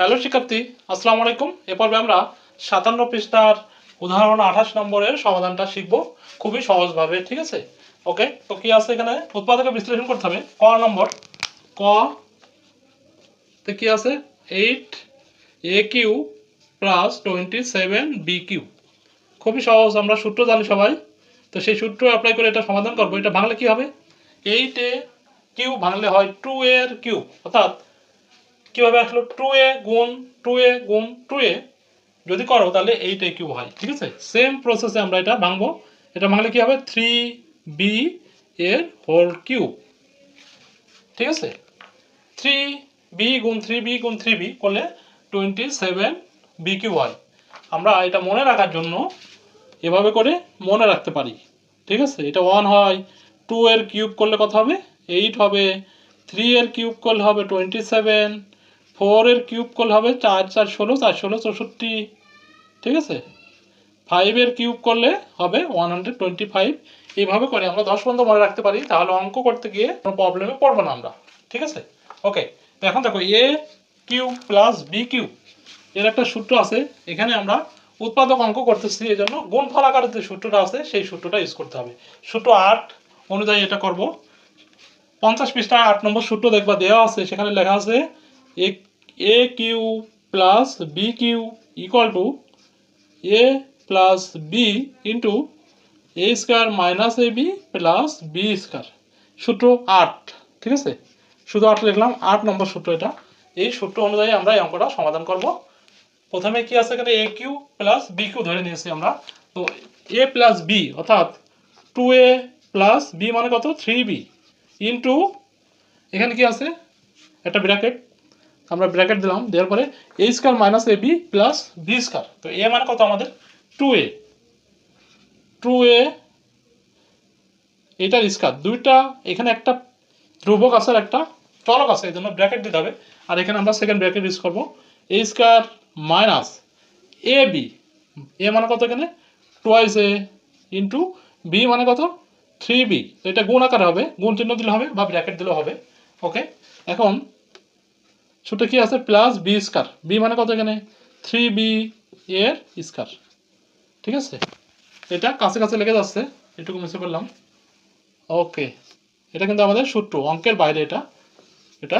Hello শিক্ষার্থী, আসসালামু আলাইকুম। এ পর্বে আমরা সাতান্ন পৃষ্ঠার উদাহরণ আঠাশ নম্বরের সমাধানটা শিখব খুবই সহজভাবে, ঠিক আছে? ওকে, তো কি আছে এখানে? উৎপাদকে বিশ্লেষণ করতে হবে। ক নম্বর, ক কি আছে? Eight, a cube plus twenty seven b cube. খুবই সহজ, আমরা সূত্র জানি সবাই। তো সেই সূত্র অ্যাপ্লাই করে এটা সমাধান করব। এটা ভাঙলে কি হবে? এইট এ কিউ ভাঙলে হয় টু এর কিউ। অর্থাৎ কীভাবে আসলো? টু এ গুণ টু এ গুণ টু এ যদি করো, তাহলে এইট এ কিউ হয়, ঠিক আছে? সেম প্রসেসে আমরা এটা ভাঙবো। এটা ভাঙলে কি হবে? থ্রি বি এর হোল কিউ ঠিক আছে? থ্রি বি গুণ থ্রি বি গুণ থ্রি বি করলে টোয়েন্টি সেভেন বি কিউ হয়। আমরা এটা মনে রাখার জন্য এভাবে করে মনে রাখতে পারি। ঠিক আছে? এটা ওয়ান হয় টু এর কিউব করলে কত হবে? এইট হবে। থ্রি এর কিউব করলে হবে টোয়েন্টি সেভেন ফোর এর কিউব করলে হবে চার চার, ষোলো চার, ষোলো, চৌষট্টি, ঠিক আছে? ফাইভের কিউব করলে হবে ওয়ান হান্ড্রেড টোয়েন্টি ফাইভ এইভাবে করে আমরা দশ পর্যন্ত মনে রাখতে পারি, তাহলে অঙ্ক করতে গিয়ে কোনো প্রবলেমে পড়ব না আমরা, ঠিক আছে? ওকে এখন দেখো a cube plus b cube এর একটা সূত্র আছে, এখানে আমরা উৎপাদক অঙ্ক করতেছি, এই জন্য গুণফল আকারের যে সূত্রটা আছে, সেই সূত্রটা ইউজ করতে হবে। সূত্র আট অনুযায়ী এটা করব। পঞ্চাশ পৃষ্ঠায় আট নম্বর সূত্র দেখবা দেওয়া আছে, সেখানে লেখা আছে a a cube plus b cube equal to a plus b into a square minus a b plus b square সূত্র আট, ঠিক আছে? শুধু আট লিখলাম, আট নম্বর সূত্র এটা। এই সূত্র অনুযায়ী আমরা এই অঙ্কটা সমাধান করব। প্রথমে কি আছে এখানে? A cube plus b cube ধরে নিয়েছি আমরা। তো এ প্লাস বি অর্থাৎ টু এ প্লাস বি মানে কত? থ্রি বি ইন্টু এখানে কি আছে? একটা ব্র্যাকেট আমরা ব্র্যাকেট দিলাম, দেওয়ার পরে a square minus a b plus b square তো এ মানে কত আমাদের? টু এ টু এ এটার স্কোয়ার দুইটা, এখানে একটা ধ্রুবক আছে একটা চলক আছে, এই জন্য ব্র্যাকেট দিতে হবে। আর এখানে আমরা সেকেন্ড ব্র্যাকেট ইউজ করব। A square minus a b a মানে কত এখানে? টোয়াইস এ ইন্টু বি মানে কত? থ্রি বি এটা গুণ আকারে হবে, গুণ চিহ্ন দিলে হবে বা ব্র্যাকেট দিলেও হবে। ওকে এখন ছোটো কি আছে? প্লাস বি স্কার বি মানে কত এখানে? থ্রি বি এর স্কার ঠিক আছে? এটা কাছে কাছে লেগে যাচ্ছে। এটুকু মুছে করলাম। ওকে এটা কিন্তু আমাদের সূত্র, অঙ্কের বাইরে এটা। এটা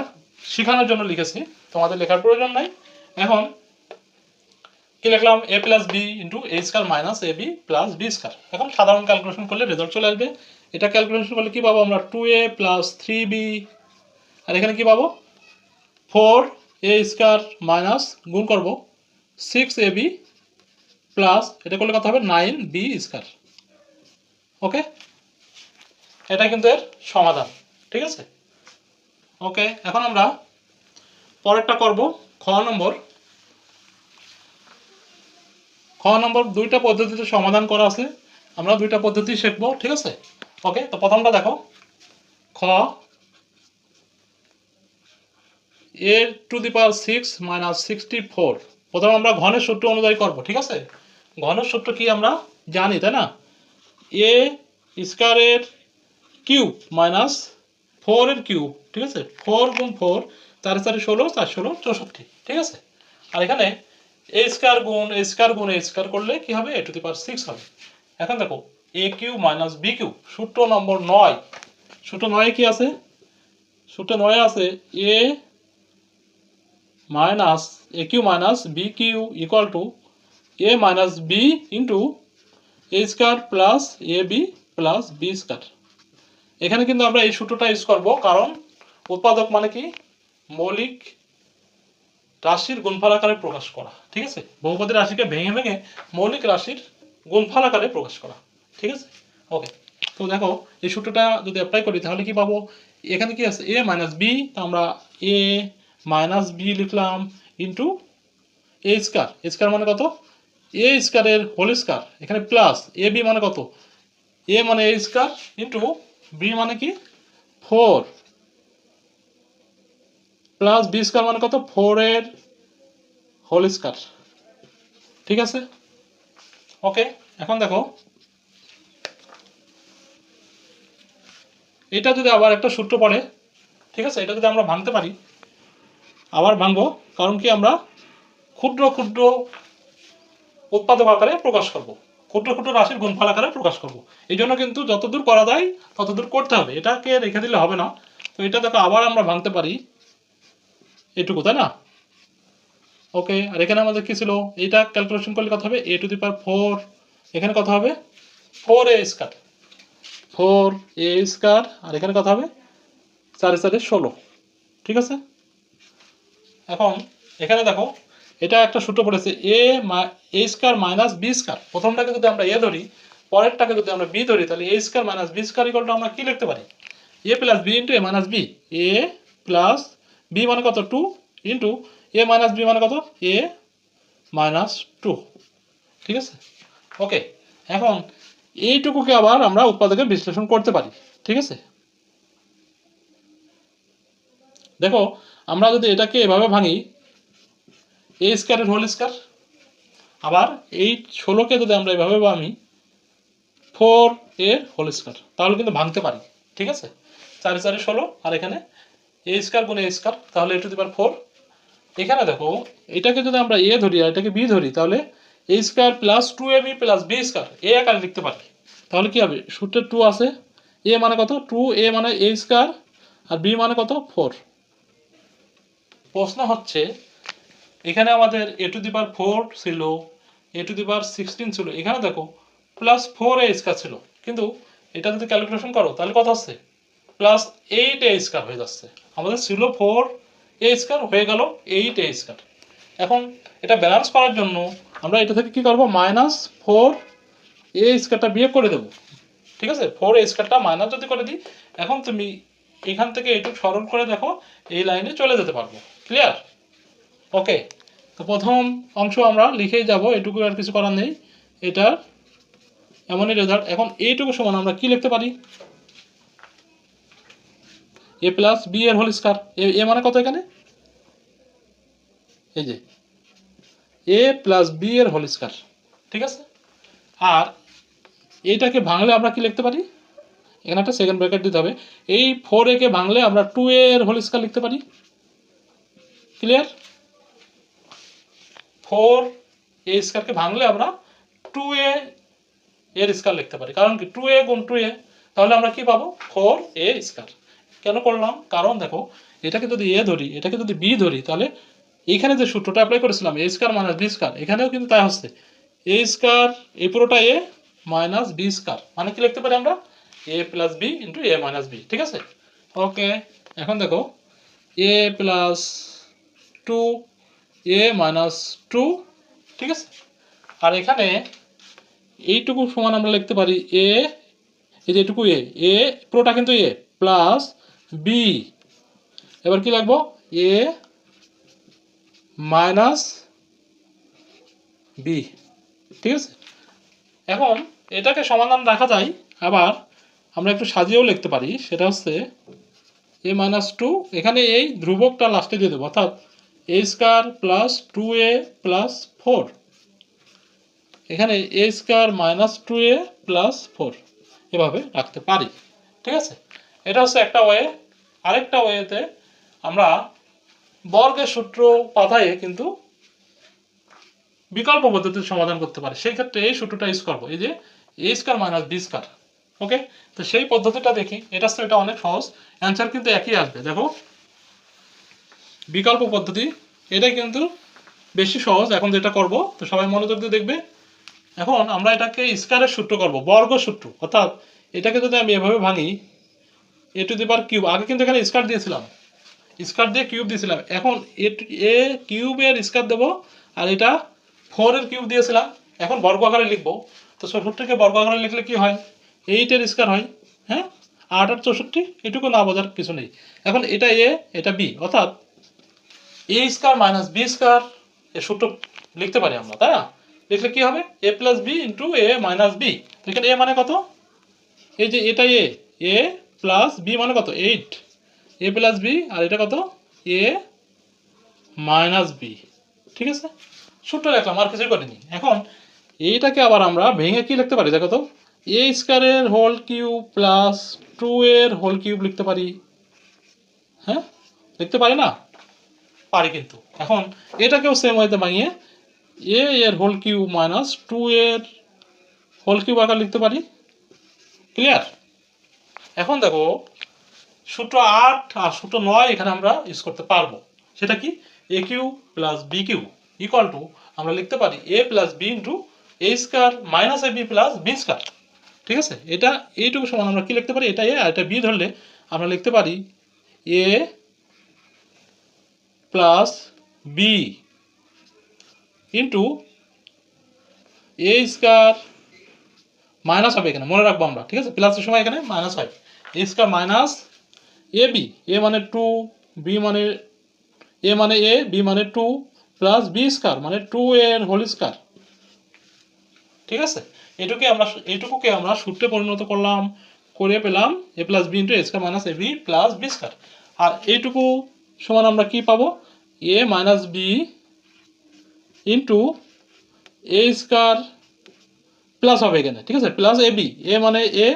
শেখানোর জন্য লিখেছি। তোমাদের লেখার প্রয়োজন নাই। এখন কি লিখলাম? A plus b into a square minus a b plus b square এখন সাধারণ ক্যালকুলেশন করলে রেজাল্ট চলে আসবে। এটা ক্যালকুলেশন করলে কি পাবো আমরা? Two a plus three b আর এখানে কি পাবো? ফোর এ স্কোয়ার মাইনাস গুণ করব সিক্স এ বি প্লাস, এটা করলে কত হবে? Nine b square. ওকে? এটা কিন্তু এর সমাধান। ঠিক আছে? ওকে, এখন আমরা পরেরটা করব খ নম্বর। খ নম্বর দুইটা পদ্ধতিতে সমাধান করা আছে। আমরা দুইটা পদ্ধতি শিখব। ঠিক আছে? ওকে, তো প্রথমটা দেখো। খ a to the power six minus sixty four. প্রথমে আমরা ঘনের সূত্র অনুযায়ী করব, ঠিক আছে? ঘনের সূত্র কি আমরা জানি, তাই না? এ স্কোয়ারের কিউব মাইনাস ফোরের কিউব, ঠিক আছে? ফোর গুণ ফোর, চার চারি ষোলো, চার ষোলো, চৌষট্টি, ঠিক আছে? আর এখানে এ স্কোয়ার গুণ, এ স্কোয়ার গুণ, এ স্কোয়ার করলে কি হবে? এ টু দি পাওয়ার সিক্স হবে। এখন দেখো, a cube minus b cube সূত্র নম্বর নয়। সূত্র নয়ে কি আছে? সূত্র নয়ে আছে a minus a cube minus b cube equal to a minus b into a square plus a b plus b square এখানে কিন্তু আমরা এই সূত্রটা ইউজ করব, কারণ উৎপাদক মানে কি? মৌলিক রাশির গুণফল আকারে প্রকাশ করা, ঠিক আছে? বহুপদী রাশিকে ভেঙে ভেঙে মৌলিক রাশির গুণফল আকারে প্রকাশ করা, ঠিক আছে? ওকে তো দেখো, এই সূত্রটা যদি অ্যাপ্লাই করি, তাহলে কি পাবো? এখানে কি আছে? এ মাইনাস বি তো আমরা এ মাইনাস বি লিখলাম into A square A square মানে কত? এ স্কারের হোল স্কার এখানে প্লাস এ বি মানে কত? এ মানে এ স্কার ইন্টু বি মানে কি? ফোর প্লাস বি স্কোয়ার মানে কত? ফোরের হোল স্কোয়ার ঠিক আছে? ওকে এখন দেখো। এটা যদি আবার একটা সূত্র পড়ে, ঠিক আছে? এটা যদি আমরা ভাঙতে পারি আবার ভাঙবো, কারণ কি আমরা ক্ষুদ্র ক্ষুদ্র উৎপাদক আকারে প্রকাশ করব। ক্ষুদ্র ক্ষুদ্র রাশির গুণফল আকারে প্রকাশ করব। এই জন্য কিন্তু যতদূর করা যায়, ততদূর করতে হবে। এটাকে রেখে দিলে হবে না। তো এটা দেখো, আবার আমরা ভাঙতে পারি। এটুকু, তাই না? ওকে, আর এখানে আমাদের কি ছিল? এইটা ক্যালকুলেশন করলে কত হবে? এ টু দি পাওয়ার ফোর এখানে কত হবে? Four a square four a square আর এখানে কত হবে? চারে চারে ষোলো। ঠিক আছে? এখন এখানে দেখো, এটা একটা সূত্র পড়েছে a a square minus b square প্রথমটাকে যদি আমরা এ ধরি, পরেরটাকে যদি আমরা বি ধরি, তাহলে a square minus b square ইকলটা আমরা কি লিখতে পারি? A plus b into a minus b a plus b মানে কত? Two into a minus b মানে কত? এ মাইনাস টু ঠিক আছে? ওকে এখন এইটুকুকে আবার আমরা উৎপাদকে বিশ্লেষণ করতে পারি। ঠিক আছে? দেখো, আমরা যদি এটাকে এভাবে ভাঙি এ স্কোয়ারের হোল স্কোয়ার আবার এই ষোলোকে যদি আমরা এভাবে ভাঙি ফোর এ হোল স্কোয়ার তাহলে কিন্তু ভাঙতে পারি, ঠিক আছে? চারে চারে ষোলো, আর এখানে এ স্কোয়ার গুণে এ স্কোয়ার তাহলে এটু টু দি পাওয়ার ফোর এখানে দেখো, এটাকে যদি আমরা এ ধরি আর এটাকে বি ধরি, তাহলে a square plus two a b plus b square a আকারে লিখতে পারি। তাহলে কি হবে? সূত্রে টু আছে এ মানে কত? টু এ মানে এ স্কোয়ার আর বি মানে কত? ফোর প্রশ্ন হচ্ছে, এখানে আমাদের এ টু দি পাওয়ার ফোর ছিল এ টু দি পাওয়ার সিক্সটিন ছিল। এখানে দেখো প্লাস ফোর এ স্কোয়ার ছিল। কিন্তু এটা যদি ক্যালকুলেশন করো, তাহলে কত আসছে? প্লাস এইট এ স্কোয়ার হয়ে যাচ্ছে। আমাদের ছিল ফোর এ স্কোয়ার হয়ে গেল এইট এ স্কোয়ার এখন এটা ব্যালেন্স করার জন্য আমরা এটা থেকে কি করব? মাইনাস ফোর এ স্কোয়ারটা বিয়োগ করে দেবো। ঠিক আছে? ফোর এ স্কোয়ারটা মাইনাস যদি করে দিই, এখন তুমি এখান থেকে এইটুকু সরল করে দেখো, এই লাইনে চলে যেতে পারব। ক্লিয়ার ওকে তো প্রথম অংশ আমরা লিখেই যাব, এটুকু আর কিছু করার নেই। এটা এমনই রেজাল্ট এখন এইটুকু সমান আমরা কি লিখতে পারি? এ প্লাস বি এর হোল স্কোয়ার এ মানে কত এখানে? এই যে। এ প্লাস বি এর হোল স্কোয়ার ঠিক আছে? আর এইটাকে ভাঙলে আমরা কি লিখতে পারি? এখানে একটা সেকেন্ড ব্র্যাকেট দিতে হবে। এই ফোর একে ভাঙলে আমরা টু এর হোল স্কোয়ার লিখতে পারি। ক্লিয়ার ফোর এ স্কোয়ারকে ভাঙলে আমরা টু এ এর স্কোয়ার লিখতে পারি। কারণ কি? টু এ গুণ টু এ তাহলে আমরা কি পাবো? ফোর এ স্কোয়ার কেন করলাম? কারণ দেখো, এটাকে যদি এ ধরি, এটাকে যদি বি ধরি, তাহলে এইখানে যে সূত্রটা অ্যাপ্লাই করেছিলাম a square minus b square এখানেও কিন্তু তাই হচ্ছে। এ স্কোয়ার এই পুরোটা এ মাইনাস বি স্কোয়ার মানে কি লিখতে পারি আমরা? A plus b into a minus b ঠিক আছে? ওকে এখন দেখো a plus two a minus two ঠিক আছে? আর এখানে এইটুকু সমান আমরা লিখতে পারি এ এই যে এটুকু এ এ পুরোটা কিন্তু এ প্লাস বি এবার কি লাগবো এ মাইনাস বি ঠিক আছে? এখন এটাকে সমাধান রাখা যায়, আবার আমরা একটু সাজিয়েও লিখতে পারি, সেটা হচ্ছে এ মাইনাস টু এখানে এই ধ্রুবকটা লাস্টে দিয়ে দেবো, অর্থাৎ a square plus two a plus four এখানে a square minus two a plus four এভাবে রাখতে পারি। ঠিক আছে? এটা হচ্ছে একটা ওয়ে আরেকটা ওয়েতে আমরা বর্গের সূত্র পাতায়ে কিন্তু বিকল্প পদ্ধতির সমাধান করতে পারি। সেই ক্ষেত্রে এই সূত্রটা ইউজ করব। এই যে a square minus b square okay তো সেই পদ্ধতিটা দেখি। এটা এটা অনেক সহজ। অ্যান্সার কিন্তু একই আসবে। দেখো বিকল্প পদ্ধতি, এটাই কিন্তু বেশি সহজ। এখন যেটা করব, তো সবাই মনোযোগ দিয়ে দেখবে। এখন আমরা এটাকে স্কোয়ারের সূত্র করব, বর্গ সূত্র। অর্থাৎ এটাকে যদি আমি এভাবে ভাঙি এ টু দি পাওয়ার কিউব আগে কিন্তু এখানে স্কোয়ার দিয়েছিলাম। স্কোয়ার দিয়ে কিউব দিয়েছিলাম। এখন এ এ কিউবের স্কোয়ার দেবো, আর এটা ফোরের কিউব দিয়েছিলাম। এখন বর্গ আকারে লিখব। তো চৌষট্টিকে বর্গ আকারে লিখলে কি হয়? এইটের স্কোয়ার হয় হ্যাঁ? আট আর চৌষট্টি, এটুকু না বোঝার কিছু নেই। এখন এটা এ এটা বি অর্থাৎ a square minus b square এর সূত্র লিখতে পারি আমরা, তাই না? লিখলে কি হবে? A plus b into a minus b এখানে এ মানে কত? এই যে এটা এ এ প্লাস বি মানে কত? এইট এ প্লাস বি আর এটা কত? এ মাইনাস বি ঠিক আছে? সূত্র লিখলাম আর কিছু করিনি। এখন এইটাকে আবার আমরা ভেঙে কি লিখতে পারি? দেখো তো এ স্কোয়ারের হোল কিউব প্লাস টু এর হোল কিউব লিখতে পারি। হ্যাঁ? লিখতে পারি না? পারি কিন্তু। এখন এটাকেও সেম ওয়েতে ভাঙিয়ে এ এর হোল কিউ মাইনাস টু এর হোল কিউব আকার লিখতে পারি। ক্লিয়ার এখন দেখো, সূত্র আট আর সূত্র নয় এখানে আমরা ইউজ করতে পারব। সেটা কি? A cube plus b cube equal to আমরা লিখতে পারি a plus b into a square minus a b plus b square ঠিক আছে? এটা এইটুকু সমান আমরা কি লিখতে পারি? এটা এ আর এটা বি ধরলে আমরা লিখতে পারি a plus b into a square minus হবে এখানে। মনে রাখব আমরা, ঠিক আছে? প্লাসের সময় এখানে মাইনাস হয় a square minus a b a মানে টু বি মানে এ মানে এ বি মানে টু প্লাস বি স্কোয়ার মানে টু এর হোল স্কোয়ার ঠিক আছে? এটুকে আমরা এইটুকুকে আমরা সূত্রে পরিণত করলাম, করে পেলাম a plus b into a square minus a b plus b square আর এইটুকু সমান আমরা কি পাবো? A minus b into a square plus হবে এখানে, ঠিক আছে? প্লাস এ বি এ মানে এ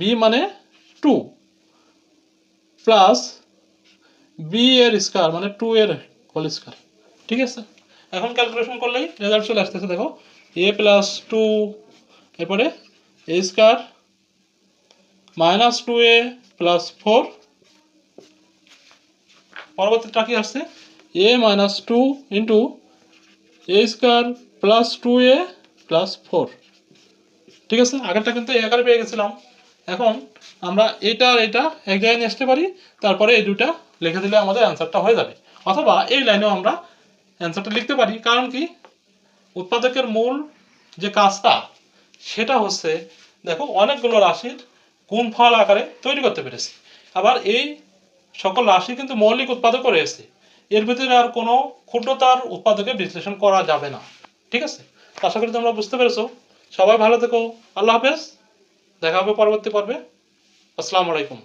বি মানে টু প্লাস বি এর স্কোয়ার মানে টু এর হোল স্কোয়ার ঠিক আছে? এখন ক্যালকুলেশন করলেই রেজাল্ট চলে আসতেছে, দেখো। এ প্লাস টু এরপরে a square minus two a plus four পরবর্তীটা কি আসছে a minus two into a square plus two a plus four ঠিক আছে? আগেরটা কিন্তু এই আকারে পেয়ে গেছিলাম। এখন আমরা এটা আর এটা এক জায়গায় নিয়ে আসতে পারি, তারপরে এই দুটা লিখে দিলে আমাদের অ্যান্সারটা হয়ে যাবে। অথবা এই লাইনেও আমরা অ্যান্সারটা লিখতে পারি, কারণ কি? উৎপাদকের মূল যে কাজটা, সেটা হচ্ছে, দেখো, অনেকগুলো রাশির গুণফল আকারে তৈরি করতে পেরেছি। আবার এই সকল রাশি কিন্তু মৌলিক উৎপাদক রয়েছে। এর ভিতরে আর কোনো ক্ষুদ্রতার উৎপাদকে বিশ্লেষণ করা যাবে না। ঠিক আছে? আশা করি তোমরা বুঝতে পেরেছ। সবাই ভালো থেকো। আল্লাহ হাফেজ। দেখা হবে পরবর্তী পর্বে। আসসালামু আলাইকুম।